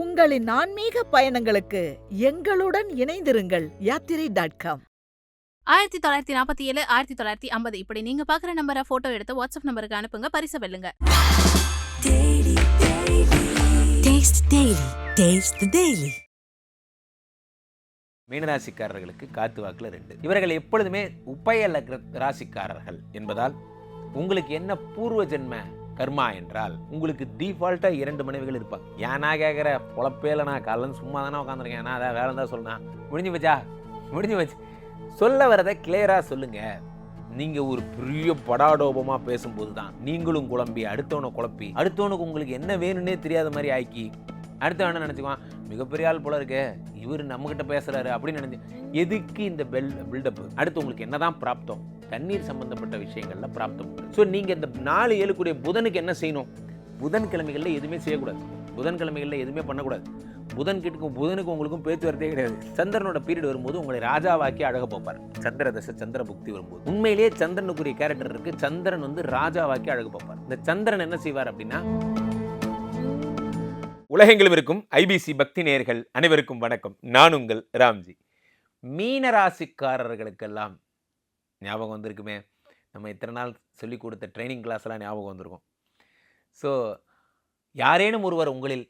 உங்களின் ஆன்மீக பயணங்களுக்கு எங்களுடன் இணைந்திருங்கள் யாத்திரை டாட் காம் ஆயிரத்தி தொள்ளாயிரத்தி நாற்பத்தி ஏழு ஆயிரத்தி தொள்ளாயிரத்தி ஐம்பது இப்படி நீங்க பாக்குற நம்பரை போட்டோ எடுத்து வாட்ஸ்அப் நம்பருக்கு அனுப்புங்க பரிசு வெல்லுங்க Taste Daily. Taste the Daily. மீனராசிக்காரர்களுக்கு காத்து வாக்கில் ரெண்டு இவர்கள் எப்பொழுதுமே உப்பையல்ல ராசிக்காரர்கள் என்பதால் உங்களுக்கு என்ன பூர்வ ஜென்ம கர்மா என்றால் உங்களுக்கு டிஃபால்ட்டாக இரண்டு மனைவிகள் இருப்பாங்க. ஏன்னா கேட்குற பொழப்பேல நான் காலையில் சும்மா தானே உட்காந்துருக்கேன் நான் அதான் வேலை தான் சொல்லணும் முடிஞ்சு வச்சா முடிஞ்சு வச்சு சொல்ல வரதை கிளியராக சொல்லுங்கள் நீங்கள் ஒரு பெரிய படாடோபமாக பேசும்போது தான் நீங்களும் குழம்பி அடுத்தவனை குழப்பி அடுத்தவனுக்கு உங்களுக்கு என்ன வேணும்னே தெரியாத மாதிரி ஆக்கி அடுத்தவன் என்ன நினச்சிக்குவான்? மிகப்பெரிய ஆள் போல இருக்கே. இவர் நம்மக்கிட்ட பேசுகிறாரு அப்படின்னு நினச்சி எதுக்கு இந்த பெல் பில்டப் அடுத்து உங்களுக்கு என்னதான் பிராப்தம்? தண்ணீர் சம்பந்தப்பட்ட விஷயங்களில் பிராப்தம் ஸோ நீங்கள் இந்த நாலு ஏழுக்குடைய புதனுக்கு என்ன செய்யணும்? புதன்கிழமைகளில் எதுவுமே செய்யக்கூடாது. புதன்கிழமைகளில் எதுவுமே பண்ணக்கூடாது. புதன் கிட்ட புதனுக்கு உங்களுக்கும் பேச்சுவார்த்தையே கிடையாது. சந்திரனோட பீரியட் வரும்போது உங்களை ராஜாவாக்கி அழக பார்ப்பார். சந்திர தசை சந்திர புக்தி வரும்போது. உண்மையிலேயே சந்திரனுக்குரிய கேரக்டர் இருக்கு. சந்திரன் வந்து ராஜாவாக்கி அழகு பார்ப்பார். இந்த சந்திரன் என்ன செய்வார் அப்படின்னா உலகெங்கிலும் இருக்கும் ஐபிசி பக்தி நேயர்கள் அனைவருக்கும் வணக்கம். நான் உங்கள் ராம்ஜி. மீன ராசிக்காரர்களுக்கெல்லாம் ஞாபகம் வந்திருக்குமே. நம்ம இத்தனை நாள் சொல்லி கொடுத்த ட்ரைனிங் கிளாஸ்லாம் ஞாபகம் வந்திருக்கும். ஸோ யாரேனும் ஒருவர் உங்களில்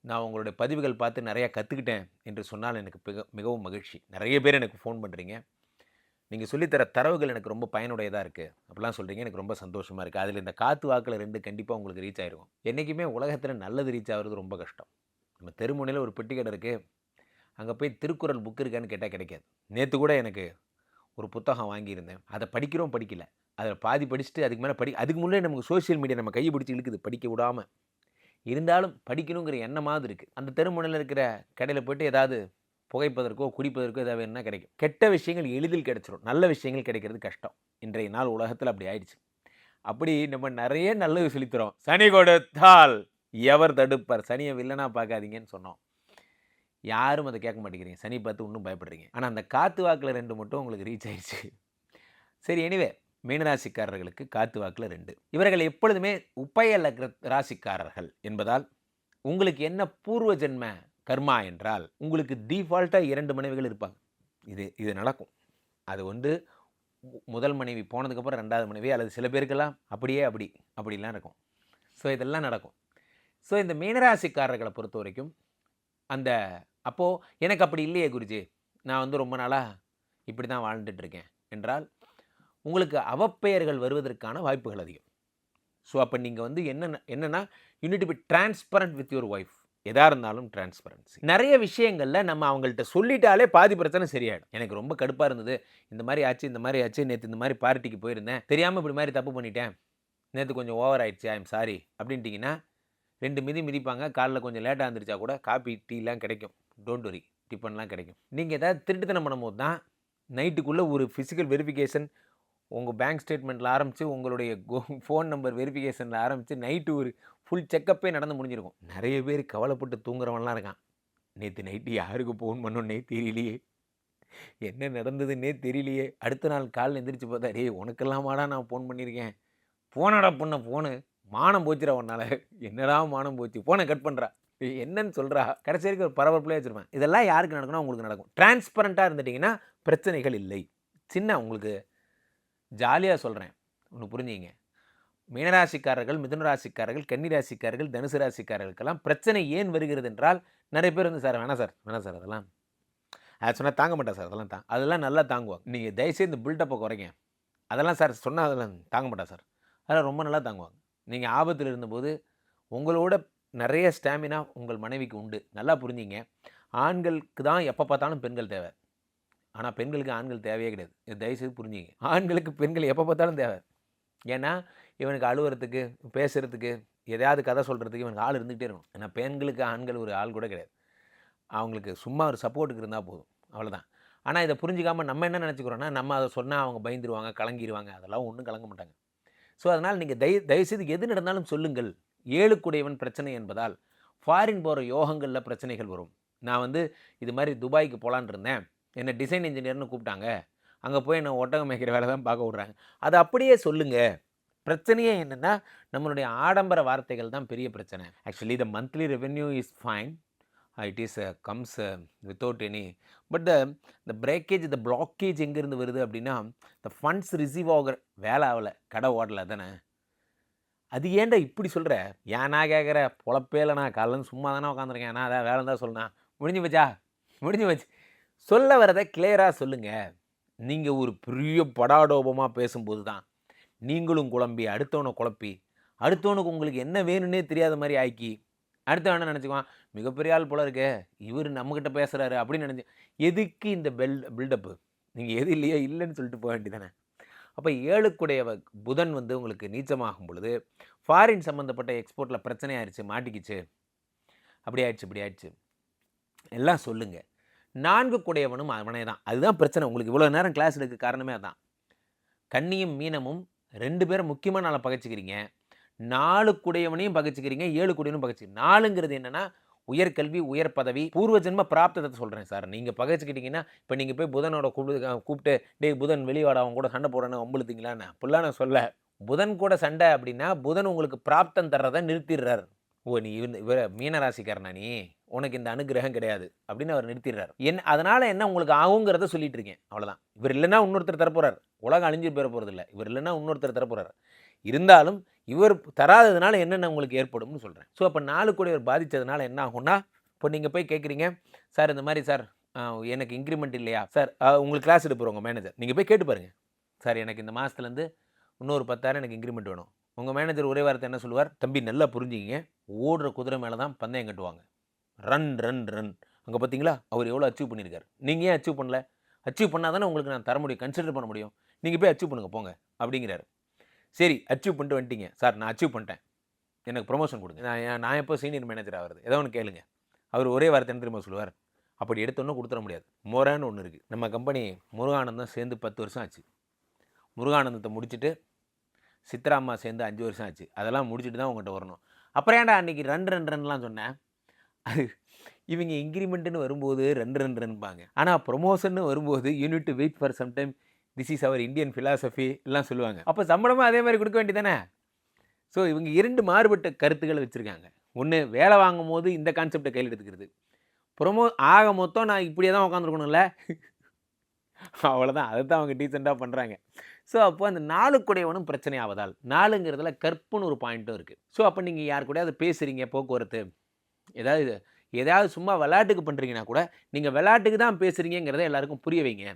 நான் உங்களுடைய பதிவுகள் பார்த்து நிறையா கற்றுக்கிட்டேன் என்று சொன்னால் எனக்கு மிக மிகவும் மகிழ்ச்சி. நிறைய பேர் எனக்கு ஃபோன் பண்ணுறீங்க நீங்கள் சொல்லித்தர தரவுகள் எனக்கு ரொம்ப பயனுடையதாக இருக்குது அப்படிலாம் சொல்கிறீங்க எனக்கு ரொம்ப சந்தோஷமாக இருக்குது அதில் இந்த காற்று வாக்கில் ரெண்டு கண்டிப்பாக உங்களுக்கு ரீச் ஆயிருக்கும். என்றைக்குமே உலகத்தில் நல்லது ரீச் ஆகிறது ரொம்ப கஷ்டம். நம்ம தெருமுனையில் ஒரு பெட்டி கடை இருக்குது அங்கே போய் திருக்குறள் புக் இருக்கான்னு கேட்டால் கிடைக்காது. நேற்று கூட எனக்கு ஒரு புத்தகம் வாங்கியிருந்தேன். அதை படிக்கிறோம் படிக்கல. அதில் பாதி படிச்சுட்டு அதுக்கு மேலே படி அதுக்கு முன்னே நமக்கு சோஷியல் மீடியா நம்ம கையை பிடிச்சி இழுக்குது. படிக்க விடாமல் இருந்தாலும் படிக்கணுங்கிற எண்ணமாவது இருக்குது அந்த தெருமுனையில் இருக்கிற கடையில் போய்ட்டு ஏதாவது புகைப்பதற்கோ குடிப்பதற்கோ எதாவது வேணும்னா கிடைக்கும். கெட்ட விஷயங்கள் எளிதில் கிடைச்சிரும். நல்ல விஷயங்கள் கிடைக்கிறது கஷ்டம். இன்றைய நாள் உலகத்தில் அப்படி ஆயிடுச்சு. அப்படி நம்ம நிறைய நல்லது சொல்லித்தரோம் சனி கொடுத்தால் எவர் தடுப்பார்? சனியை வில்லனா பார்க்காதீங்கன்னு சொன்னோம். யாரும் அதை கேட்க மாட்டேங்கிறீங்க. சனி பார்த்து இன்னும் பயப்படுறீங்க. ஆனால் அந்த காற்று வாக்கில் ரெண்டு மட்டும் உங்களுக்கு ரீச் ஆயிடுச்சு. சரி எனிவே மீனராசிக்காரர்களுக்கு காற்று வாக்கில் ரெண்டு. இவர்கள் எப்பொழுதுமே உப்பையல்ல ராசிக்காரர்கள் என்பதால் உங்களுக்கு என்ன பூர்வ ஜென்ம கர்மா என்றால் உங்களுக்கு டிஃபால்ட்டாக இரண்டு மனைவிகள் இருப்பாங்க. இது இது நடக்கும். அது வந்து முதல் மனைவி போனதுக்கப்புறம் ரெண்டாவது மனைவி அல்லது சில பேருக்கெல்லாம் அப்படியே அப்படி அப்படிலாம் இருக்கும். ஸோ இதெல்லாம் நடக்கும். ஸோ இந்த மீனராசிக்காரர்களை பொறுத்த வரைக்கும் அந்த அப்போது எனக்கு அப்படி இல்லையே குருஜி. நான் வந்து ரொம்ப நாளாக இப்படி தான் வாழ்ந்துட்டு இருக்கேன் என்றால் உங்களுக்கு அவப்பெயர்கள் வருவதற்கான வாய்ப்புகள் அதிகம். ஸோ அப்போ நீங்கள் வந்து என்ன என்னென்னா you need be transparent with your wife எதாக இருந்தாலும் டிரான்ஸ்பரன்சி நிறைய விஷயங்களில் நம்ம அவங்கள்ட்ட சொல்லிட்டாலே பாதி பிரச்சனை சரியாயிடும். எனக்கு ரொம்ப கடுப்பாக இருந்தது. இந்த மாதிரி ஆச்சு இந்த மாதிரி ஆச்சு நேற்று இந்த மாதிரி பார்ட்டிக்கு போயிருந்தேன். தெரியாமல் இப்படி மாதிரி தப்பு பண்ணிட்டேன். நேற்று கொஞ்சம் ஓவர் ஆயிடுச்சு ஐ எம் சாரி அப்படின்ட்டிங்கன்னா ரெண்டு மிதி மிதிப்பாங்க. காலைல கொஞ்சம் லேட்டாக இருந்துருச்சா கூட காப்பி டீலாம் கிடைக்கும். டோன்ட் வரி டிஃபன்லாம் கிடைக்கும். நீங்கள் எதாவது திருட்டுத்தனம் பண்ணும்போது தான் நைட்டுக்குள்ளே ஒரு ஃபிசிக்கல் வெரிஃபிகேஷன் உங்கள் பேங்க் ஸ்டேட்மெண்ட்டில் ஆரம்பித்து உங்களுடைய ஃபோன் நம்பர் வெரிஃபிகேஷனில் ஆரம்பித்து நைட்டு ஒரு ஃபுல் செக்கப்பே நடந்து முடிஞ்சிருக்கும். நிறைய பேர் கவலைப்பட்டு தூங்குறவன்லாம் இருக்கான். நேற்று நைட்டு யாருக்கு ஃபோன் பண்ணோன்னே தெரியலையே. என்ன நடந்ததுன்னே தெரியலையே. அடுத்த நாள் காலில் எந்திரிச்சு பார்த்தா டேய் உனக்கெல்லாமாடா நான் ஃபோன் பண்ணியிருக்கேன் ஃபோனடா பொண்ண ஃபோனு மானம் போச்சுடா உன்னால். என்னடா மானம் போச்சு? ஃபோனை கட் பண்ணுறா என்னன்னு சொல்கிறா கடைசி வரைக்கும் ஒரு பரபரப்புலேயே வச்சுருப்பேன். இதெல்லாம் யாருக்கு நடக்கணும் உங்களுக்கு நடக்கும். டிரான்ஸ்பரண்ட்டாக இருந்துட்டிங்கன்னா பிரச்சனைகள் இல்லை. சின்ன உங்களுக்கு ஜாலியாக சொல்கிறேன் ஒன்று புரிஞ்சுங்க மீனராசிக்காரர்கள் மிதுன ராசிக்காரர்கள் கன்னி ராசிக்காரர்கள் தனுசு ராசிக்காரர்களுக்கெல்லாம் பிரச்சனை ஏன் வருகிறது என்றால் நிறைய பேர் வந்து சார் வேணாம் சார் வேணாம் சார் அதெல்லாம். அதை சொன்னால் தாங்க மாட்டேன் சார் அதெல்லாம் தான். அதெல்லாம் நல்லா தாங்குவாங்க நீங்கள் தயவுசெய்து இந்த பில்டப்பை குறைங்க. அதெல்லாம் சார் சொன்னால் அதெல்லாம் தாங்க மாட்டேன் சார். அதெல்லாம் ரொம்ப நல்லா தாங்குவாங்க. நீங்கள் ஆபத்தில் இருந்தபோது உங்களோட நிறைய ஸ்டாமினா உங்கள் மனைவிக்கு உண்டு. நல்லா புரிஞ்சிங்க ஆண்களுக்கு தான் எப்போ பார்த்தாலும் பெண்கள் தேவை. ஆனால் பெண்களுக்கு ஆண்கள் தேவையே கிடையாது. இது தயவுசெய்து புரிஞ்சுங்க. ஆண்களுக்கு பெண்கள் எப்போ பார்த்தாலும் தேவை. ஏன்னா இவனுக்கு அழுவுறதுக்கு பேசுகிறதுக்கு எதையாவது கதை சொல்கிறதுக்கு இவனுக்கு ஆள் இருந்துகிட்டே இருக்கும் ஏன்னா பெண்களுக்கு ஆண்கள் ஒரு ஆள் கூட கிடையாது. அவங்களுக்கு சும்மா ஒரு சப்போர்ட்டுக்கு இருந்தால் போதும். அவ்வளோதான் ஆனால் இதை புரிஞ்சிக்காமல் நம்ம என்ன நினச்சிக்கிறோன்னா நம்ம அதை சொன்னால் அவங்க பயந்துருவாங்க கலங்கிடுவாங்க அதெல்லாம் ஒன்றும் கலங்க மாட்டாங்க. ஸோ அதனால் நீங்கள் தய தயவுசெய்து எது நடந்தாலும் சொல்லுங்கள். ஏழுக்குடையவன் பிரச்சனை என்பதால் ஃபாரின் போகிற யோகங்களில் பிரச்சனைகள் வரும். நான் வந்து இது மாதிரி துபாய்க்கு போகலான் இருந்தேன். என்னை டிசைன் இன்ஜினியர்னு கூப்பிட்டாங்க. அங்கே போய் என்ன ஒட்டகம் மேய்க்கிற வேலை தான் பார்க்க விட்றாங்க. அதை அப்படியே சொல்லுங்கள் பிரச்சனையே என்னென்னா நம்மளுடைய ஆடம்பர வார்த்தைகள் தான் பெரிய பிரச்சனை. Actually the monthly revenue is fine it is comes without any but the இந்த பிரேக்கேஜ் த பிளாக்கேஜ் எங்கேருந்து வருது அப்படின்னா இந்த ஃபண்ட்ஸ் ரிசீவ் ஆகிற வேலை ஆகலை கடை ஓடலை தானே. அது ஏன்டா இப்படி சொல்கிற ஏன் நான் கேட்குற பொழப்பே இல்லைண்ணா காலையில் சும்மா தானே உட்காந்துருக்கேன் நான் அதான் வேலை தான் சொல்லணும் முடிஞ்சு வச்சா முடிஞ்சு வச்சு சொல்ல வரதை கிளியராக சொல்லுங்கள் நீங்கள் ஒரு பெரிய படாடோபமாக பேசும்போது தான் நீங்களும் குழம்பி அடுத்தவனை குழப்பி அடுத்தவனுக்கு உங்களுக்கு என்ன வேணும்னே தெரியாத மாதிரி ஆக்கி அடுத்தவன நினச்சிக்குவான்? மிகப்பெரிய ஆள் போல இருக்கே இவர் நம்மக்கிட்ட பேசுகிறாரு அப்படின்னு நினச்சி எதுக்கு இந்த பெல் பில்டப்பு நீங்கள் எது இல்லையோ இல்லைன்னு சொல்லிட்டு போக வேண்டியதானே அப்போ ஏழுக்குடைய வ- புதன் வந்து உங்களுக்கு நீச்சமாகும் பொழுது ஃபாரின் சம்மந்தப்பட்ட எக்ஸ்போர்ட்டில் பிரச்சனை ஆயிடுச்சு மாட்டிக்கிச்சு. அப்படி ஆயிடுச்சு இப்படி ஆயிடுச்சு. எல்லாம் சொல்லுங்கள் நான்கு குடையவனும் அவனே தான் அதுதான் பிரச்சனை. உங்களுக்கு இவ்வளோ நேரம் கிளாஸ் எடுக்க காரணமே அதான். கன்னியும் மீனமும் ரெண்டு பேரும் முக்கியமாக நாளை பகைச்சிக்கிறீங்க. நாலு குடையவனையும் பகைச்சிக்கிறீங்க ஏழு குடையவனும் பகைச்சி நாலுங்கிறது என்னென்னா உயர்கல்வி உயர் பதவி பூர்வ ஜென்ம பிராப்தத்தை சொல்கிறேன் சார். நீங்கள் பகைச்சிக்கிட்டீங்கன்னா இப்போ நீங்கள் போய் புதனோட கூப்பிட்டு கூப்பிட்டு டேய் புதன் வெளிவாட அவன் கூட சண்டை போடணும் வம்புழுத்தீங்களான்னு அப்படிலாம் நான் சொல்ல. புதன் கூட சண்டை அப்படின்னா புதன் உங்களுக்கு பிராப்தம் தர்றதை நிறுத்திடுறார். ஓ நீ இவன் இவர மீனராசிக்காரனா நீ? உனக்கு இந்த அனுகிரகம் கிடையாது அப்படின்னு அவர் நிறுத்திடுறாரு. என்ன அதனால் என்ன உங்களுக்கு ஆகுங்கிறத சொல்லிட்டு இருக்கேன். அவ்வளோதான் இவர் இல்லைன்னா இன்னொருத்தர் தரப்போகிறார் உலகம் அழிஞ்சு போயிட போகிறது இல்லை இவர் இல்லைன்னா இன்னொருத்தர் தரப்போகிறார் இருந்தாலும் இவர் தராததுனால என்னென்ன உங்களுக்கு ஏற்படும்னு சொல்கிறேன் ஸோ அப்போ நாலு கூட இவர் பாதித்ததுனால என்ன ஆகும்னா இப்போ நீங்கள் போய் கேட்குறீங்க சார் இந்த மாதிரி சார் எனக்கு இன்க்ரிமெண்ட் இல்லையா? சார் உங்களுக்கு கிளாஸ் எடுப்போம் உங்கள் மேனேஜர் நீங்கள் போய் கேட்டு பாருங்கள் சார் எனக்கு இந்த மாதத்துலேருந்து இன்னொரு பத்தாயிரம் எனக்கு இன்க்ரிமெண்ட் வேணும். உங்கள் மேனேஜர் ஒரே வாரத்தை என்ன சொல்லுவார்? தம்பி நல்லா புரிஞ்சுக்கிங்க. ஓடுற குதிரை மேலே தான் பந்தயம் கட்டுவாங்க. Run run run. அங்கே பார்த்தீங்களா அவர் எவ்வளோ அச்சீவ் பண்ணியிருக்காரு. நீங்கள் ஏன் அச்சீவ் பண்ணல? அச்சீவ் பண்ணால் தானே உங்களுக்கு நான் தர முடியும் கன்சிடர் பண்ண முடியும். நீங்கள் போய் அச்சீவ் பண்ணுங்க போங்க அப்படிங்கிறாரு. சரி அச்சீவ் பண்ணிட்டு வந்துட்டீங்க. சார் நான் அச்சீவ் பண்ணிட்டேன். எனக்கு ப்ரொமோஷன் கொடுங்க. நான் நான் எப்போ சீனியர் மேனேஜர் ஆகிறது? ஏதோ ஒன்று கேளுங்க. அவர் ஒரே வார்த்தை திரும்ப தெரியுமா சொல்லுவார்? அப்படி எடுத்தோன்னே கொடுத்துட முடியாது. மோரான்னு ஒன்று இருக்குது நம்ம கம்பெனி முருகானந்தம் சேர்ந்து பத்து வருஷம் ஆச்சு. முருகானந்தத்தை முடிச்சுட்டு சித்ராம்மா சேர்ந்து அஞ்சு வருஷம் ஆச்சு. அதெல்லாம் முடிச்சுட்டு தான் உங்கள்கிட்ட வரணும். அப்புறம் ஏன்டா அன்றைக்கி ரெண்டு ரெண்டு ரன்லாம் சொன்னேன்? அது இவங்க இன்க்ரிமெண்ட்டுன்னு வரும்போது ரெண்டு ரெண்டு ரன்பாங்க ஆனால் ப்ரொமோஷன் வரும்போது you need to wait for sometime this is our Indian philosophy எல்லாம் சொல்லுவாங்க. அப்போ சம்பளமாக அதே மாதிரி கொடுக்க வேண்டியதானே ஸோ இவங்க இரண்டு மாறுபட்ட கருத்துக்களை வச்சுருக்காங்க. ஒன்று வேலை வாங்கும் போது இந்த கான்செப்டை கையில் எடுத்துக்கிறது. ப்ரொமோ ஆக மொத்தம் நான் இப்படியே தான் உட்காந்துருக்கணும்ல அவ்வளோதான் அதை தான் அவங்க டீசெண்டாக பண்ணுறாங்க ஸோ அப்போ அந்த நாலு கூடையவனும் பிரச்சனை ஆவதால் நாலுங்கிறதுல கற்புன்னு ஒரு பாயிண்ட்டும் இருக்குது ஸோ அப்போ நீங்கள் யார் கூடயாவது பேசுகிறீங்க போக்குவரத்து? ஏதாவது ஏதாவது சும்மா விளையாட்டுக்கு பண்ணுறீங்கன்னா கூட நீங்கள் விளையாட்டுக்கு தான் பேசுகிறீங்கிறத எல்லாருக்கும் புரிய வைங்க.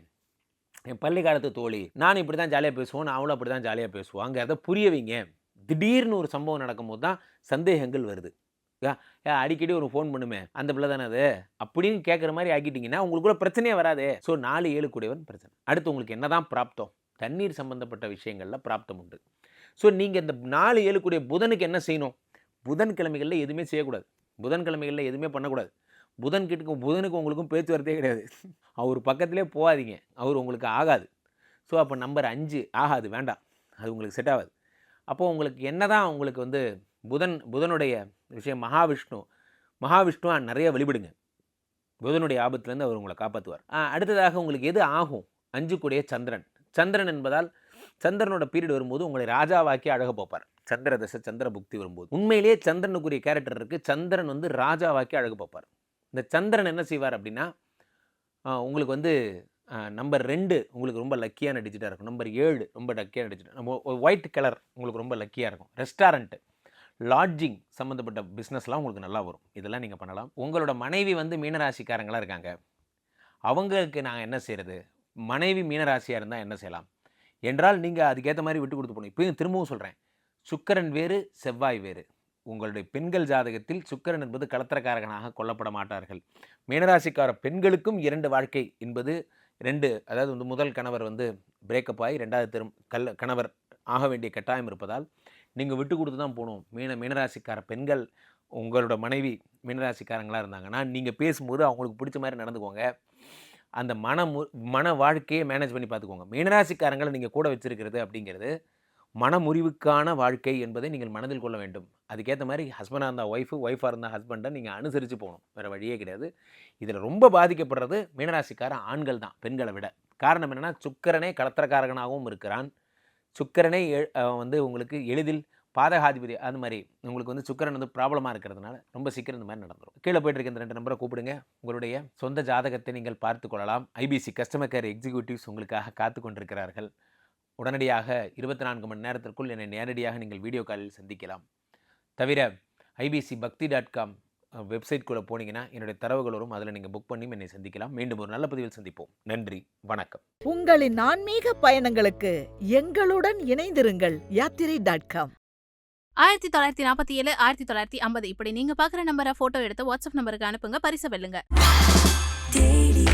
என் பள்ளி காலத்து தோழி நான் இப்படி தான் ஜாலியாக பேசுவோம் நான் அவளும் அப்படி தான் ஜாலியாக பேசுவாங்கிறத புரிய வைங்க. திடீர்னு ஒரு சம்பவம் நடக்கும்போது தான் சந்தேகங்கள் வருது. ஏ, அடிக்கடி ஒரு ஃபோன் பண்ணுமே அந்த பிள்ளை தானே அது? அப்படின்னு கேட்குற மாதிரி ஆக்கிட்டீங்கன்னா உங்களுக்கு கூட பிரச்சனையே வராதே. ஸோ நாலு ஏழு கூடியவன் பிரச்சனை. அடுத்து உங்களுக்கு என்னதான் பிராப்தம்? தண்ணீர் சம்பந்தப்பட்ட விஷயங்களில் பிராப்தம் உண்டு. ஸோ நீங்கள் இந்த நாலு ஏழு கூடிய புதனுக்கு என்ன செய்யணும்? புதன்கிழமைகளில் எதுவுமே செய்யக்கூடாது. புதன்கிழமைகளில் எதுவுமே பண்ணக்கூடாது. புதன் கிட்ட புதனுக்கு உங்களுக்கும் பேச்சுவார்த்தையே கிடையாது. அவர் பக்கத்திலே போகாதீங்க. அவர் உங்களுக்கு ஆகாது. ஸோ அப்போ நம்பர் அஞ்சு ஆகாது வேண்டாம். அது உங்களுக்கு செட் ஆகாது. அப்போது உங்களுக்கு என்ன தான் உங்களுக்கு வந்து புதன் புதனுடைய விஷயம் மகாவிஷ்ணு மகாவிஷ்ணுவாக நிறைய வழிபடுங்க. புதனுடைய ஆபத்துலேருந்து அவர் உங்களை காப்பாற்றுவார் அடுத்ததாக உங்களுக்கு எது ஆகும்? அஞ்சு கூடிய சந்திரன். சந்திரன் என்பதால் சந்திரனோட பீரியட் வரும்போது உங்களை ராஜாவாக்கி அழக பார்ப்பார். சந்திர தசை சந்திர புக்தி வரும்போது. உண்மையிலேயே சந்திரனுக்குரிய கேரக்டர் இருக்குது சந்திரன் வந்து ராஜாவாக்கி அழகு பார்ப்பார். இந்த சந்திரன் என்ன செய்வார் அப்படின்னா உங்களுக்கு வந்து நம்பர் ரெண்டு உங்களுக்கு ரொம்ப லக்கியான டிஜிட்டாக இருக்கும். நம்பர் ஏழு ரொம்ப லக்கியான டிஜிட் நம்ம ஒயிட் கலர் உங்களுக்கு ரொம்ப லக்கியாக இருக்கும். ரெஸ்டாரண்ட்டு லாட்ஜிங் சம்மந்தப்பட்ட பிஸ்னஸ்லாம் உங்களுக்கு நல்லா வரும். இதெல்லாம் நீங்கள் பண்ணலாம். உங்களோட மனைவி வந்து மீனராசிக்காரங்களாக இருக்காங்க. அவங்களுக்கு நாங்கள் என்ன செய்கிறது மனைவி மீனராசியாக இருந்தால் என்ன செய்யலாம்? என்றால் நீங்கள் அதுக்கேற்ற மாதிரி விட்டு கொடுத்து போகணும். இப்பயும் திரும்பவும் சொல்கிறேன் சுக்கரன் வேறு செவ்வாய் வேறு. உங்களுடைய பெண்கள் ஜாதகத்தில் சுக்கரன் என்பது கலத்திரக்காரகனாக கொல்லப்பட மாட்டார்கள். மீனராசிக்கார பெண்களுக்கும் இரண்டு வாழ்க்கை என்பது ரெண்டு. அதாவது வந்து முதல் கணவர் வந்து பிரேக்கப் ஆகி ரெண்டாவது திரும் கல் கணவர் ஆக வேண்டிய கட்டாயம் இருப்பதால் நீங்கள் விட்டு கொடுத்து தான் போகணும். மீன மீனராசிக்கார பெண்கள் உங்களோட மனைவி மீனராசிக்காரங்களாக இருந்தாங்கன்னா நீங்கள் பேசும்போது அவங்களுக்கு பிடிச்ச மாதிரி நடந்துக்கோங்க. அந்த மன மு மன வாழ்க்கையை மேனேஜ் பண்ணி பார்த்துக்கோங்க. மீனராசிக்காரங்களை நீங்கள் கூட வச்சிருக்கிறது அப்படிங்கிறது மனமுறிவுக்கான வாழ்க்கை என்பதை நீங்கள் மனதில் கொள்ள வேண்டும். அதுக்கேற்ற மாதிரி ஹஸ்பண்டாக இருந்தால் ஒய்ஃபு ஒய்ஃபாக இருந்தால் ஹஸ்பண்டை நீங்கள் அனுசரித்து போகணும். வேறு வழியே கிடையாது. இதில் ரொம்ப பாதிக்கப்படுறது மீனராசிக்கார ஆண்கள் தான் பெண்களை விட. காரணம் என்னென்னா சுக்கரனே களத்திரக்காரகனாகவும் இருக்கிறான். சுக்கரனே வந்து உங்களுக்கு எளிதில் பாதகாதிபதி அது மாதிரி உங்களுக்கு வந்து சுக்கரன் வந்து ப்ராப்ளமாக இருக்கிறதுனால ரொம்ப சீக்கிரம் இந்த மாதிரி நடந்துடும் கீழே போயிட்டு இருக்க இந்த ரெண்டு நம்பரை கூப்பிடுங்க. உங்களுடைய சொந்த ஜாதகத்தை நீங்கள் பார்த்து கொள்ளலாம். ஐபிசி கஸ்டமர் கேர் எக்ஸிக்யூட்டிவ்ஸ் உங்களுக்காக காத்து கொண்டிருக்கிறார்கள். உடனடியாக இருபத்தி நான்கு மணி நேரத்திற்குள் என்னை நேரடியாக நீங்கள் வீடியோ காலில் சந்திக்கலாம். தவிர ஐபிசி பக்தி டாட் காம் வெப்சைட்குள்ளே போனீங்கன்னா என்னுடைய தரவுகள் வரும். அதில் நீங்கள் புக் பண்ணி என்னை சந்திக்கலாம். மீண்டும் ஒரு நல்ல பதிவில் சந்திப்போம். நன்றி. வணக்கம். உங்களின் ஆன்மீக பயணங்களுக்கு எங்களுடன் இணைந்திருங்கள். யாத்திரை டாட் காம் ஆயிரத்தி தொள்ளாயிரத்தி நாற்பத்தி ஏழு ஆயிரத்தி தொள்ளாயிரத்தி ஐம்பது. இப்படி நீங்க பாக்குற நம்பரை போட்டோ எடுத்து வாட்ஸ்அப் நம்பருக்கு அனுப்புங்க பரிசை வெல்லுங்க. டெய்லி